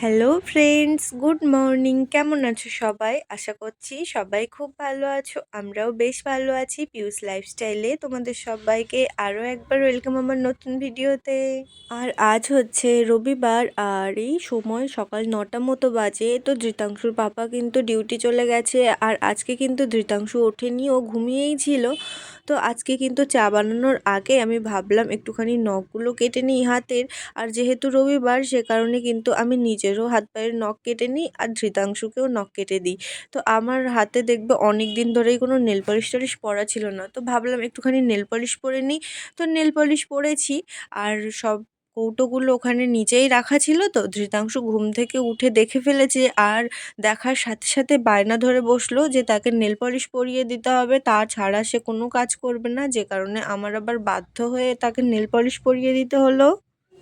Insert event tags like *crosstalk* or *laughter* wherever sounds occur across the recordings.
Hello friends good morning কেমন আছো সবাই? আশা করছি সবাই খুব ভালো আছো। আমরাও বেশ ভালো আছি পিউস লাইফস্টাইলে তোমাদের সবাইকে আরও একবার ওয়েলকাম আমার নতুন ভিডিওতে। আর আজ হচ্ছে রবিবার আর এই সময় সকাল নটা মতো বাজে। তো ধৃতাংশুর পাপা কিন্তু ডিউটি চলে গেছে। আর আজকে কিন্তু ধৃতাংশু ওঠেনি, ও ঘুমিয়েই ছিল। তো আজকে কিন্তু চা বানানোর আগে আমি ভাবলাম একটুখানি নখগুলো কেটে নিই হাতের। আর যেহেতু রবিবার, সে কারণে কিন্তু আমি নিজেরও হাত পায়ের নখ কেটে নিই আর ধৃতাংশুকেও নখ কেটে দিই। তো আমার হাতে দেখবে অনেক দিন ধরেই কোনো নেল পলিশ টলিশ পরা ছিল না। তো ভাবলাম একটুখানি নেল পলিশ পরে নিই। তো নেল পলিশ পরেছি আর সব কৌটোগুলো ওখানে নিচেই রাখা ছিল তো ধৃতাংশু ঘুম থেকে উঠে দেখে ফেলেছে আর দেখার সাথে সাথে বায়না ধরে বসল যে তাকে নেল পলিশ পরিয়ে দিতে হবে। তা ছাড়া সে কোনো কাজ করবে না। যে কারণে আমার আবার বাধ্য হয়ে তাকে নেল পলিশ পরিয়ে দিতে হলো।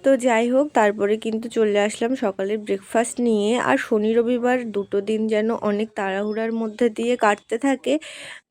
তো যাই হোক, তারপরে কিন্তু চলে আসলাম সকালের ব্রেকফাস্ট নিয়ে। আর শনি রবিবার দুটো দিন যেন অনেক তাড়াহুড়ার মধ্যে দিয়ে কাটতে থাকে।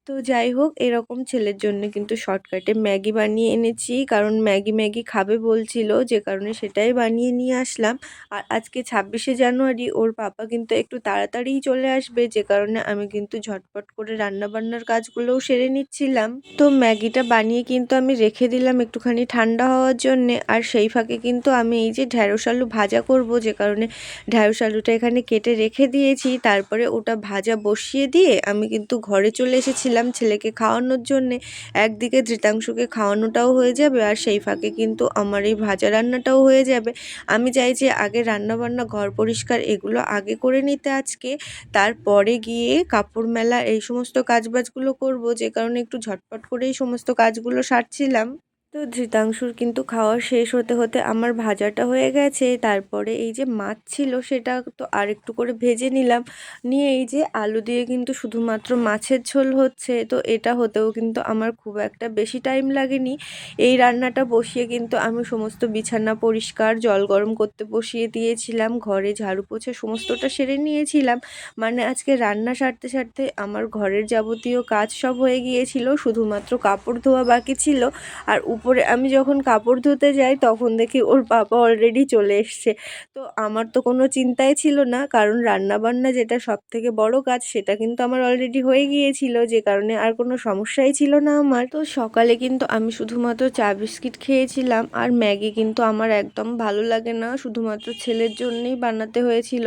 তো যাই হোক, এরকম ছেলের জন্য কিন্তু শর্টকাটে ম্যাগি বানিয়ে এনেছি। কারণ ম্যাগি ম্যাগি খাবে বলছিল, যে কারণে সেটাই বানিয়ে নিয়ে আসলাম। আর আজকে ছাব্বিশে জানুয়ারি, ওর পাপা কিন্তু একটু তাড়াতাড়িই চলে আসবে, যে কারণে আমি কিন্তু ঝটপট করে রান্নাবান্নার কাজগুলোও সেরে নিচ্ছিলাম। তো ম্যাগিটা বানিয়ে কিন্তু আমি রেখে দিলাম একটুখানি ঠান্ডা হওয়ার জন্যে। আর সেই ফাঁকে কিন্তু আমি এই যে ঢ্যাঁড়স আলু ভাজা করব, যে কারণে ঢ্যাঁড়স আলুটা এখানে কেটে রেখে দিয়েছি। তারপরে ওটা ভাজা বসিয়ে দিয়ে আমি কিন্তু ঘরে চলে এসেছিলাম। দিলাম ছেলেকে খাওয়ানোর জন্যে, একদিকে ধৃতাংশুকে খাওয়ানোটাও হয়ে যাবে আর সেই ফাঁকে কিন্তু আমার এই ভাজা রান্নাটাও হয়ে যাবে। আমি চাই যে আগে রান্নাবান্না, ঘর পরিষ্কার এগুলো আগে করে নিতে আজকে, তারপরে গিয়ে কাপড় মেলা এই সমস্ত কাজবাজগুলো করব। যে কারণে একটু ঝটপট করেই সমস্ত কাজগুলো সারছিলাম। তো ধৃতাংশুর কিন্তু খাওয়া শেষ হতে হতে আমার ভাজাটা হয়ে গেছে। তারপরে এই যে মাছ ছিল সেটা তো আর একটু করে ভেজে নিলাম। নিয়ে এই যে আলু দিয়ে কিন্তু শুধুমাত্র মাছের ঝোল হচ্ছে। তো এটা হতেও কিন্তু আমার খুব একটা বেশি টাইম লাগেনি। এই রান্নাটা বসিয়ে কিন্তু আমি সমস্ত বিছানা পরিষ্কার, জল গরম করতে বসিয়ে দিয়েছিলাম। ঘরে ঝাড়ু পোছা সমস্তটা সেরে নিয়েছিলাম। মানে আজকে রান্না সারতে সারতে আমার ঘরের যাবতীয় কাজ সব হয়ে গিয়েছিল। শুধুমাত্র কাপড় ধোয়া বাকি ছিল। আর উপরে আমি যখন কাপড় ধুতে যাই তখন দেখি ওর বাবা অলরেডি চলে এসছে। তো আমার তো কোনো চিন্তাই ছিল না, কারণ রান্নাবান্না যেটা সব থেকে বড় কাজ সেটা কিন্তু আমার অলরেডি হয়ে গিয়েছিল, যে কারণে আর কোনো সমস্যাই ছিল না আমার। তো সকালে কিন্তু আমি শুধুমাত্র চা বিস্কিট খেয়েছিলাম, আর ম্যাগি কিন্তু আমার একদম ভালো লাগে না, শুধুমাত্র ছেলের জন্যেই বানাতে হয়েছিল।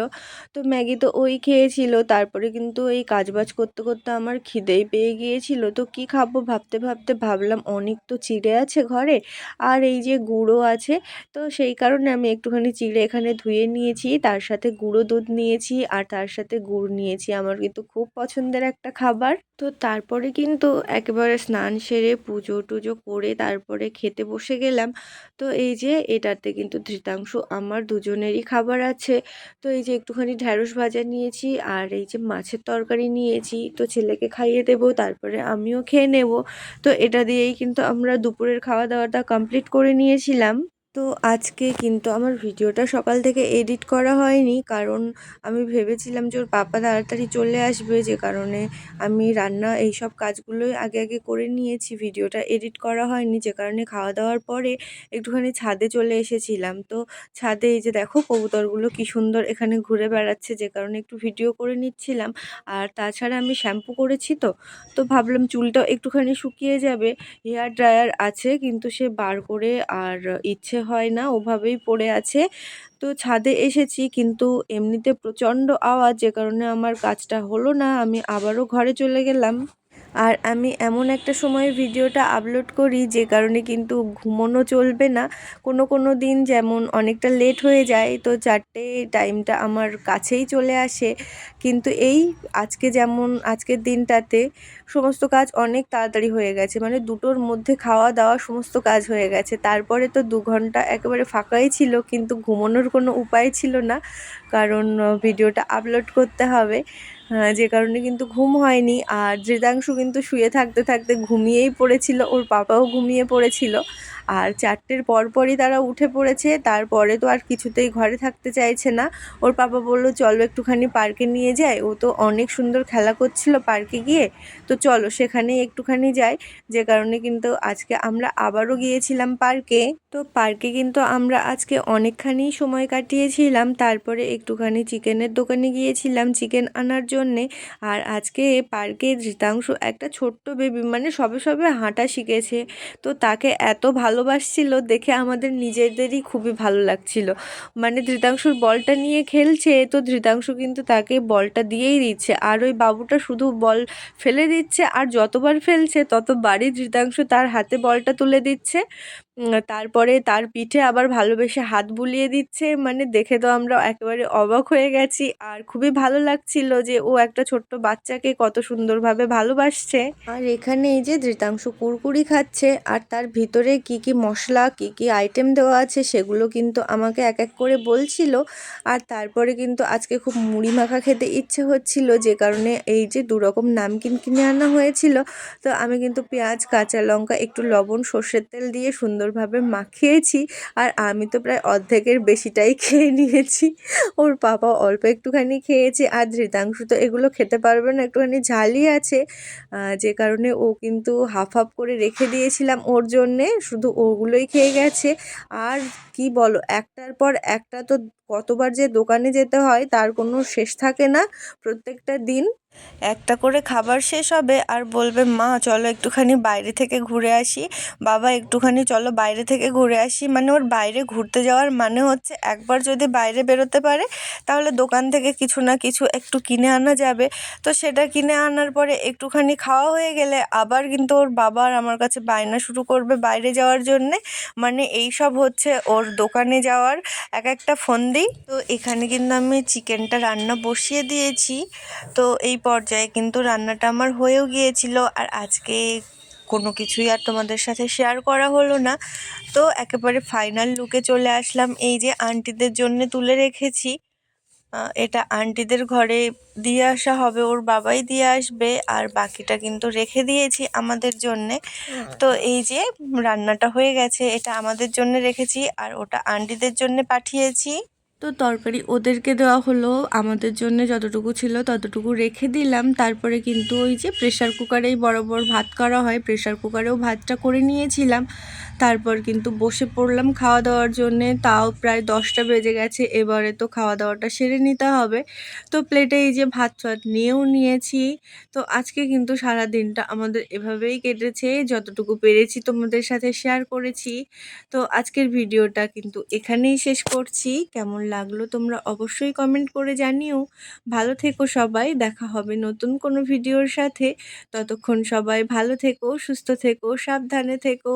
তো ম্যাগি তো ওই খেয়েছিল, তারপরে কিন্তু এই কাজবাজ করতে করতে আমার খিদেই পেয়ে গিয়েছিল। তো কি খাব ভাবতে ভাবতে ভাবলাম অনেক তো চিড়ে আছে ঘরে। আর এই যে গুঁড়ো আছে, তো সেই কারণে আমি একটুখানি চিড়ে এখানে ধুয়ে নিয়েছি, তার সাথে গুঁড়ো দুধ নিয়েছি, আর তার সাথে গুড় নিয়েছি। আমার কিন্তু খুব পছন্দের একটা খাবার। তো তারপরে কিন্তু একেবারে স্নান সেরে পুজো টুজো করে তারপরে খেতে বসে গেলাম। তো এই যে এটাতে কিন্তু ধৃতাংশ আমার দুজনেরই খাবার আছে। তো এই যে একটুখানি ঢ্যাঁড়স ভাজা নিয়েছি, আর এই যে মাছের তরকারি নিয়েছি। তো ছেলেকে খাইয়ে দেবো, তারপরে আমিও খেয়ে নেব। তো এটা দিয়েই কিন্তু আমরা দুপুরের খাওয়া দাওয়াটা কমপ্লিট করে নিয়েছিলাম। তো আজকে কিন্তু আমার ভিডিওটা সকাল থেকে এডিট করা হয়নি। কারণ আমি ভেবেছিলাম যে ওর পাপা তাড়াতাড়ি চলে আসবে, যে কারণে আমি রান্না এই সব কাজগুলোই আগে আগে করে নিয়েছি। ভিডিওটা এডিট করা হয়নি, যে কারণে খাওয়া দাওয়ার পরে একটুখানি ছাদে চলে এসেছিলাম। তো ছাদে এই যে দেখো কবুতরগুলো কি সুন্দর এখানে ঘুরে বেড়াচ্ছে, যে কারণে একটু ভিডিও করে নিচ্ছিলাম। আর তাছাড়া আমি শ্যাম্পু করেছি তো তো ভাবলাম চুলটাও একটুখানি শুকিয়ে যাবে। হেয়ার ড্রায়ার আছে, কিন্তু সে বার করে আর ইচ্ছে হয় না, ওভাবেই পড়ে আছে। তো ছাদে এসেছি কিন্তু এমনিতে প্রচণ্ড আওয়াজ যে কারণে আমার কাজটা হলো না। আমি আবারও ঘরে চলে গেলাম। আর আমি এমন একটা সময় ভিডিওটা আপলোড করি যে কারণে কিন্তু ঘুমোনো চলবে না। কোনো কোনো দিন যেমন অনেকটা লেট হয়ে যায়, তো চারটে টাইমটা আমার কাছেই চলে আসে। কিন্তু এই আজকে যেমন আজকের দিনটাতে সমস্ত কাজ অনেক তাড়াতাড়ি হয়ে গেছে। মানে দুটোর মধ্যে খাওয়া দাওয়া সমস্ত কাজ হয়ে গেছে। তারপরে তো দু ঘণ্টা একেবারে ফাঁকাই ছিল, কিন্তু ঘুমানোর কোনো উপায় ছিল না। কারণ ভিডিওটা আপলোড করতে হবে। যে কারণে কিন্তু ঘুম হয়নি। আর দৃতাংশু কিন্তু শুয়ে থাকতে থাকতে ঘুমিয়েই পড়েছিল, ওর পাপাও ঘুমিয়ে পড়েছিল। আর চারটের পরপরই তারা উঠে পড়েছে। তারপরে তো আর কিছুতেই ঘরে থাকতে চাইছে না। ওর পাপা বলল, চলো একটুখানি পার্কে নিয়ে যায় ও তো অনেক সুন্দর খেলা করছিল পার্কে গিয়ে। তো চলো সেখানে একটুখানি যাই। যে কারণে কিন্তু আজকে আমরা আবারও গিয়েছিলাম পার্কে। তো পার্কে কিন্তু আমরা আজকে অনেকখানি সময় কাটিয়েছিলাম। তারপরে একটুখানি চিকেনের দোকানে গিয়েছিলাম চিকেন আনার জন্যে। আর আজকে পার্কে ধৃতাংশ একটা ছোট্ট বেবি মানে সবে সবে হাঁটা শিখেছে। তো তাকে এত ভালোবাসছিল দেখে আমাদের নিজেদেরই খুবই ভালো লাগছিল। মানে ধৃতাংশুর বলটা নিয়ে খেলছে তো ধৃতাংশু কিন্তু তাকে বলটা দিয়েই দিচ্ছে। আর ওই বাবুটা শুধু বল ফেলে দিচ্ছে আর যতবার ফেলছে ততবারই ধৃতাংশু তার হাতে বলটা তুলে দিচ্ছে। তারপরে তার পিঠে আবার ভালোবেসে হাত বুলিয়ে দিচ্ছে। মানে দেখে তো আমরা একেবারে অবাক হয়ে গেছি। আর খুবই ভালো লাগছিল যে ও একটা ছোট্ট বাচ্চাকে কত সুন্দরভাবে ভালোবাসছে। আর এখানে এই যে ধৃতাংশু কুরকুরি খাচ্ছে, আর তার ভিতরে কি কি মশলা, কি কি আইটেম দেওয়া আছে সেগুলো কিন্তু আমাকে এক এক করে বলছিল। আর তারপরে কিন্তু আজকে খুব মুড়ি মাখা খেতে ইচ্ছে হচ্ছিল, যে কারণে এই যে দুরকম নামকিন কিনে আনা হয়েছিল। তো আমি কিন্তু পেঁয়াজ, কাঁচা লঙ্কা, একটু লবণ, সর্ষের তেল দিয়ে সুন্দরভাবে মাখিয়েছি, আর আমি তো প্রায় অর্ধেকের বেশিটাই *laughs* খেয়ে নিয়েছি। ওর পাপা অল্প একটুখানি খেয়েছে, আর ধৃতাংশু তো এগুলো খেতে পারবে না, একটুখানি ঝালি আছে। যে কারণে ও কিন্তু হাফ হাফ করে রেখে দিয়েছিলাম ওর জন্যে, শুধু ওগুলোই খেয়ে গেছে। আর কি বলো? একটার পর একটা তো কতবার যে দোকানে যেতে হয়, তার কোনো শেষ থাকে না প্রত্যেকটা দিন। একটা করে খাবার শেষ হবে আর বলবে, মা, চলো একটুখানি বাইরে থেকে ঘুরে আসি। বাবা, একটুখানি চলো বাইরে থেকে ঘুরে আসি। মানে ওর বাইরে ঘুরতে যাওয়ার মানে হচ্ছে একবার যদি বাইরে বেরোতে পারে, তাহলে দোকান থেকে কিছু না কিছু একটু কিনে আনা যাবে। তো সেটা কিনে আনার পরে একটুখানি খাওয়া হয়ে গেলে আবার কিন্তু ওর বাবা আর আমার কাছে বায়না শুরু করবে বাইরে যাওয়ার জন্যে। মানে এই সব হচ্ছে ওর দোকানে যাওয়ার এক একটা ফোন দিই। তো এখানে কিন্তু আমি চিকেনটা রান্না বসিয়ে দিয়েছি। তো এই পর্যায়ে কিন্তু রান্নাটা আমার হয়েও গিয়েছিল। আর আজকে কোনো কিছুই আর তোমাদের সাথে শেয়ার করা হলো না। তো একেবারে ফাইনাল লুকে চলে আসলাম। এই যে আন্টিদের জন্য তুলে রেখেছি। এটা আন্টিদের ঘরে দিয়ে আসা হবে, ওর বাবাই দিয়ে আসবে, আর বাকিটা কিন্তু রেখে দিয়েছি আমাদের জন্যে। তো এই যে রান্নাটা হয়ে গেছে, এটা আমাদের জন্য রেখেছি, আর ওটা আন্টিদের জন্য পাঠিয়েছি। তো তরকারি ওদেরকে দেওয়া হলো, আমাদের জন্য যতটুকু ছিল ততটুকু রেখে দিলাম। তারপরে কিন্তু ওই যে প্রেশার কুকারেই বরাবর ভাত করা হয় প্রেশার কুকারেও ভাতটা করে নিয়েছিলাম। তারপর কিন্তু বসে পড়লাম খাওয়া দাওয়ার জন্যে, তাও প্রায় দশটা বেজে গেছে, এবারে তো খাওয়া দাওয়াটা সেরে নিতে হবে। তো প্লেটে এই যে ভাত ফাত নিয়েও নিয়েছি। তো আজকে কিন্তু সারা দিনটা আমাদের এভাবেই কেটেছে, যতটুকু পেরেছি তোমাদের সাথে শেয়ার করেছি। তো আজকের ভিডিওটা কিন্তু এখানেই শেষ করছি। কেমন লাগল, তোমরা অবশ্যই কমেন্ট করে জানিও। ভালো থেকো সবাই, দেখা হবে নতুন কোনো ভিডিওর সাথে। ততক্ষণ সবাই ভালো থেকো, সুস্থ থেকো, সাবধানে থেকো।